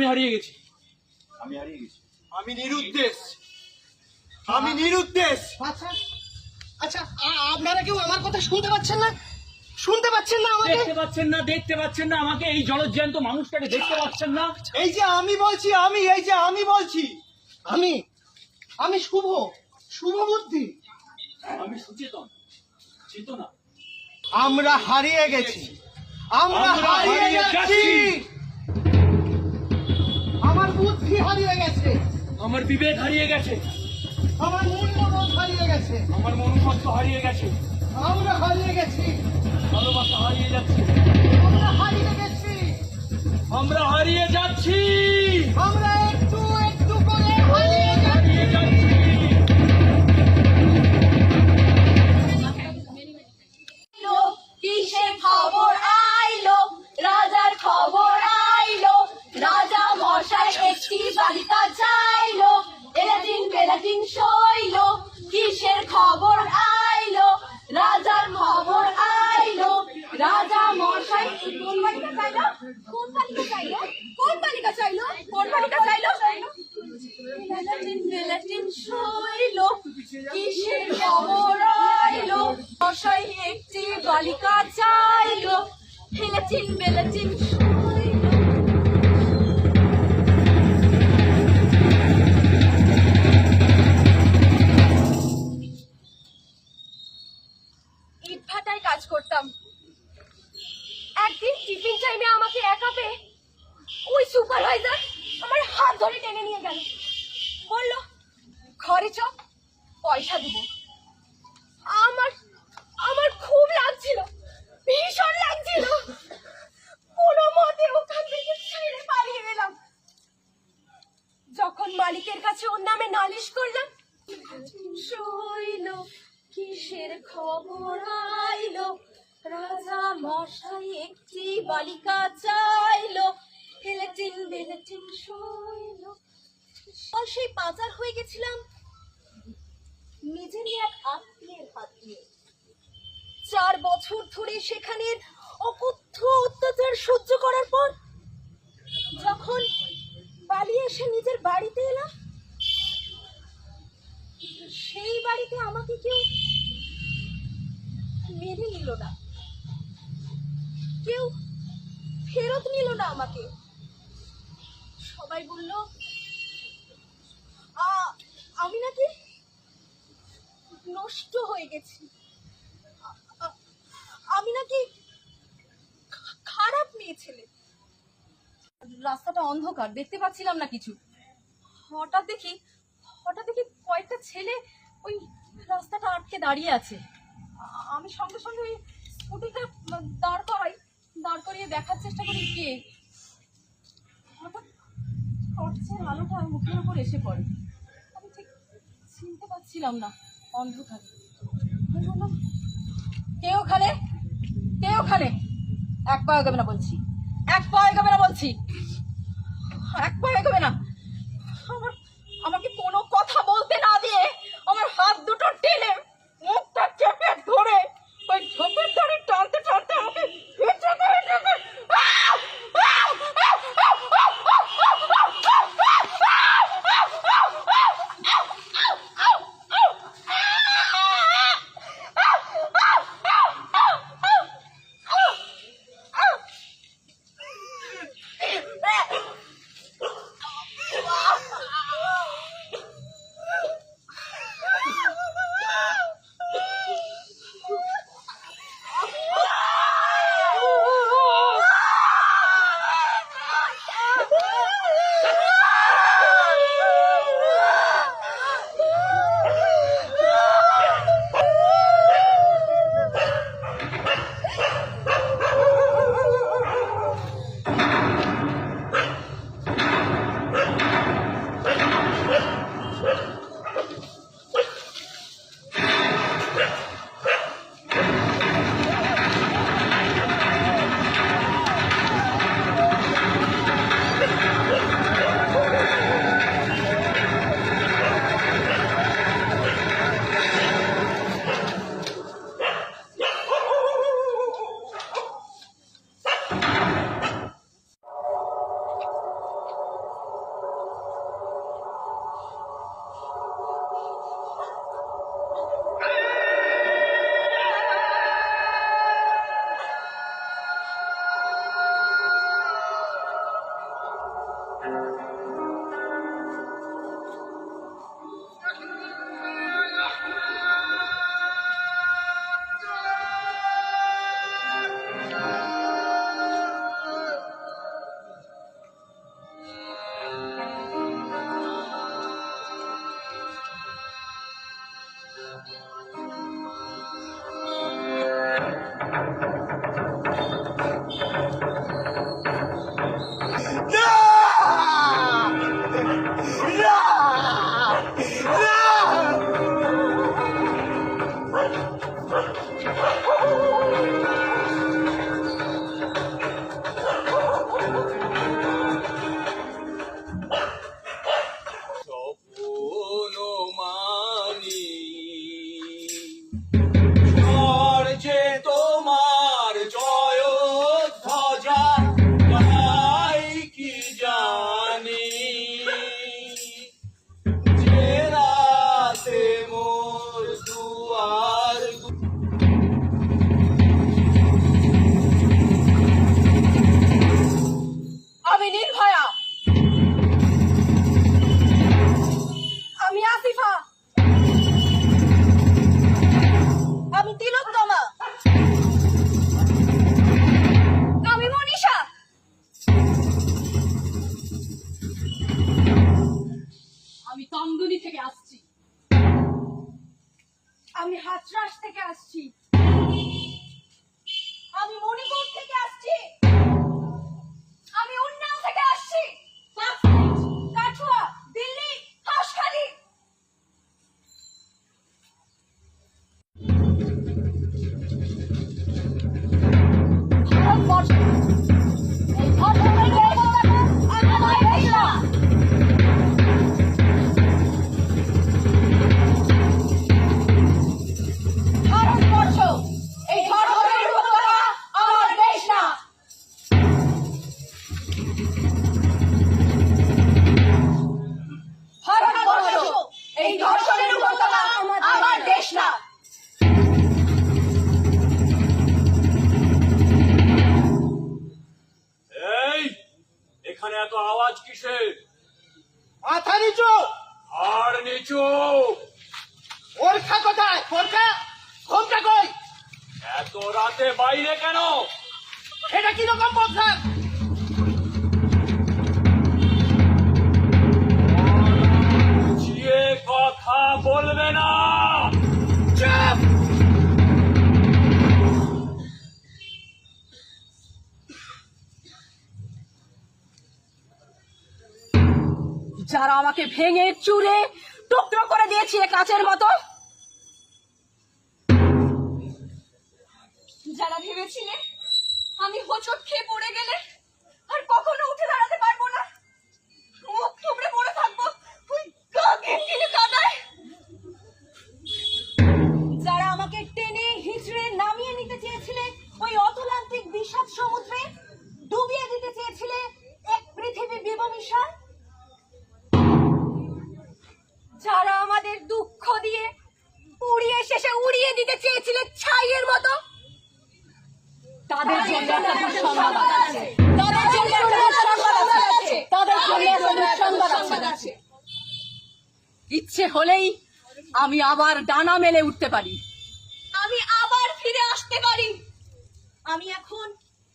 আমি হারিয়ে গেছি। আমি হারিয়ে গেছি। আমি নিরুদ্দেশ। আমি নিরুদ্দেশ। আচ্ছা আচ্ছা আপনারা কেউ আমার কথা শুনতে পাচ্ছেন না? শুনতে পাচ্ছেন না আমাকে? দেখতে পাচ্ছেন না দেখতে পাচ্ছেন না আমাকে? এই জলজ্যান্ত মানুষটাকে দেখতে পাচ্ছেন না? এই যে আমি বলছি আমি এই যে আমি বলছি। আমি আমি শুভ শুভ বুদ্ধি। আমি সচেতন চেতনা। আমরা হারিয়ে গেছি। আমরা হারিয়ে। আমার বুদ্ধি হারিয়ে গেছে। আমার বিবেক হারিয়ে গেছে। আমার মন মূল্যবোধ হারিয়ে গেছে। আমার মনুষ্যত্ব হারিয়ে গেছে। আমরা হারিয়ে গেছি। ভালোবাসা হারিয়ে যাচ্ছে। আমরা হারিয়ে গেছি। আমরা হারিয়ে যাচ্ছি। আমরা খবর আইলো, রাজার খবর আইলো। রাজা মশাই, কোন বালিকা চাইলো? কোন বালিকা চাইলো? কোন বালিকা চাইলো? কোন বালিকা চাইলো? সইলো। কিসের খবর আইলো? মশাই, একটি বালিকা চাইলো। হেলাচিন বেলাচিন পয়সা দিব। আমার আমার খুব লাগছিল, ভীষণ লাগছিল। কোনো মতে ওখান থেকে ছেড়ে পালিয়ে গেলাম। যখন মালিকের কাছে ওর নামে নালিশ করলাম শৈল কিসের খবর আইলো? রাজা মশাই একটি বালিকা চাইলো। হেলেটিন, বেলেটিন শৈল সেই পাচার হয়ে গেছিলাম। নিজেরই এক আত্মীয়ের হাত দিয়ে চার বছর ধরে সেখানের অকথ্য অত্যাচার সহ্য করার পর যখন পালিয়ে এসে নিজের বাড়িতে এলাম সেই বাড়িতে আমাকে কেউ মেনে নিল না। কেউ ফেরত নিল না আমাকে। সবাই বলল, "আ- আমি নাকি নষ্ট হয়ে গেছি। আমি নাকি খারাপ মেয়ে ছেলে। রাস্তাটা অন্ধকার, দেখতে পাচ্ছিলাম না কিছু। হঠাৎ দেখি হঠাৎ দেখি কয়েকটা ছেলে ওই রাস্তাটা আটকে দাঁড়িয়ে আছে। আমি সঙ্গে সঙ্গে ওই স্কুটিটা দাঁড় করাই, দাঁড় করিয়ে দেখার চেষ্টা করি কে। হঠাৎ টর্চের আলোটা মুখের উপর এসে পড়ে। আমি ঠিক চিনতে পারছিলাম না। অন্ধকারে। কে ওখানে? কে ওখানে? এক পা এগোবে না বলছি। এক পা এগোবে না বলছি। এক পা এগোবে না। আমার আমাকে কোনো কথা বলতে না দিয়ে আমার হাত দুটো টেনে podcast. আওয়াজ কিসের? মাথা নিচু। আর নিচু। ওরখা কোথায়? ওরখা ঘুমটা কই? এত রাতে বাইরে কেন? এটা কীরকম বদলাম যারা আমাকে ভেঙে চুরে টুকরো করে দিয়েছিলে কাচের মতো। যারা ভেবেছিলে আমি হোচট খেয়ে পড়ে গেলে দিতে চেয়েছিলে ছাইয়ের মতো? তাদের জন্য তাদের জন্য তাদের আছে। ইচ্ছে হলেই আমি আবার ডানা মেলে উঠতে পারি। আমি আবার ফিরে আসতে পারি। আমি এখন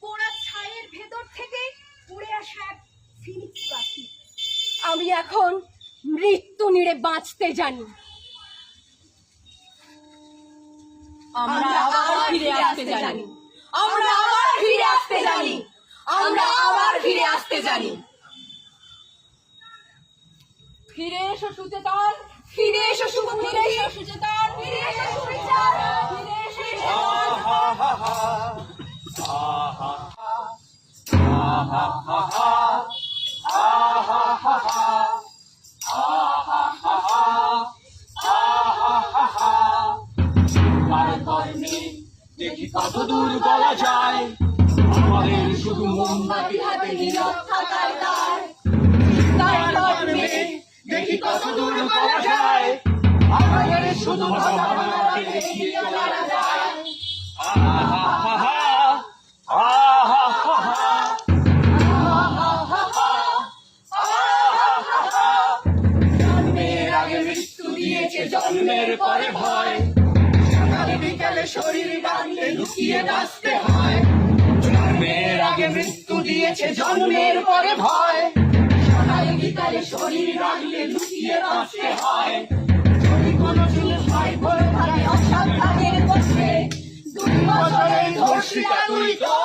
পোড়া ছায়ের ভেতর থেকে উড়ে আসা এক ফিনিক্স পাখি। আমি এখন মৃত্যু নিড়ে বাঁচতে জানি। আমরা আবার ফিরে আসতে জানি আমরা আবার ফিরে আসতে জানি আমরা আবার ফিরে আসতে জানি ফিরে এসো সুচেতন ফিরে এসো শুভ ফিরে এসো সুচেতন ফিরে এসো সুবিচার ফিরে এসো সুচেতন দেখি কত দূর বলা যায় আমাদের শুধু মোমবাতি হাতে নীরব থাকার দেখি কত দূর যায় আমাদের শুধু আহা আহা জন্মের পরে ভয় শরীর বাঁধলে লুকিয়ে বাঁচতে হয়। জন্মের আগে মৃত্যু দিয়েছে, জন্মের পরে ভয়। শরীর বাঁধলে লুকিয়ে বাঁচতে হয়। ধর্ষিতা তুই তোরই